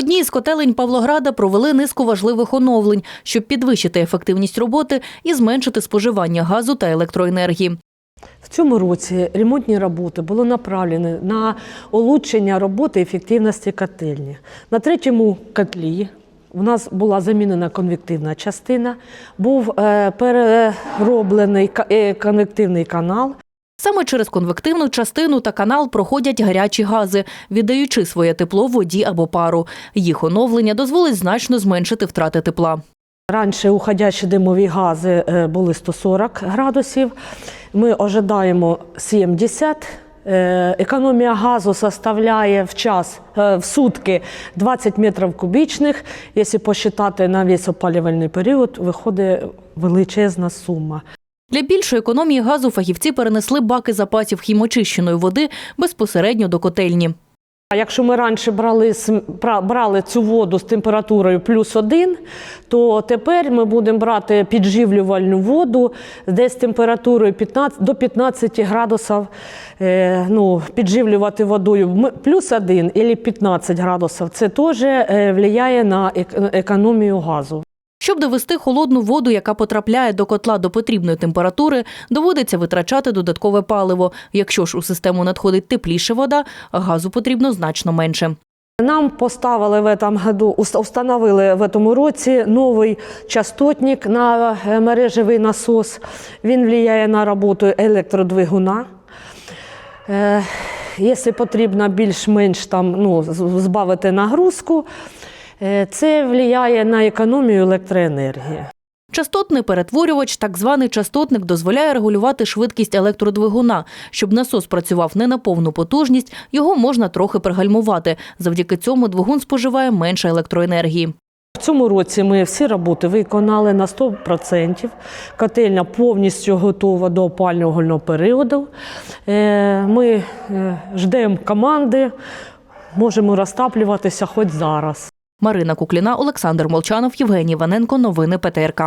одній з котелень Павлограда провели низку важливих оновлень, щоб підвищити ефективність роботи і зменшити споживання газу та електроенергії. В цьому році ремонтні роботи були направлені на улучшення роботи ефективності котельні. На третьому котлі у нас була замінена конвективна частина, був е, перероблений е, конвективний канал. Саме через конвективну частину та канал проходять гарячі гази, віддаючи своє тепло воді або пару. Їх оновлення дозволить значно зменшити втрати тепла. Раніше уходячі димові гази е, були 140 градусів. Ми ожидаємо 70. Е, Економія газу составляє в час е, в сутки 20 метрів кубічних. Якщо посчитати на весь опалювальний період, виходить величезна сума. Для більшої економії газу фахівці перенесли баки запасів хімочищеної води безпосередньо до котельні. Якщо ми раніше брали, брали цю воду з температурою плюс один, то тепер ми будемо брати підживлювальну воду десь з температурою 15, до 15 градусів, е, ну, підживлювати водою плюс один або 15 градусів. Це теж е, впливає на ек- економію газу. Щоб довести холодну воду, яка потрапляє до котла до потрібної температури, доводиться витрачати додаткове паливо. Якщо ж у систему надходить тепліша вода, газу потрібно значно менше. Нам поставили в этом году, установили в этом році новий частотник на е, мережевий насос. Він впливає на роботу електродвигуна. Е, Якщо потрібно більш-менш там, ну, збавити нагрузку, це впливає на економію електроенергії. Частотний перетворювач, так званий частотник, дозволяє регулювати швидкість електродвигуна. Щоб насос працював не на повну потужність, його можна трохи пригальмувати. Завдяки цьому двигун споживає менше електроенергії. В цьому році ми всі роботи виконали на 100%. Котельня повністю готова до опалювального періоду. Е, Ми е, ждемо команди, можемо розтаплюватися хоч зараз. Марина Кукліна, Олександр Молчанов, Євгеній Ваненко. Новини ПТРК.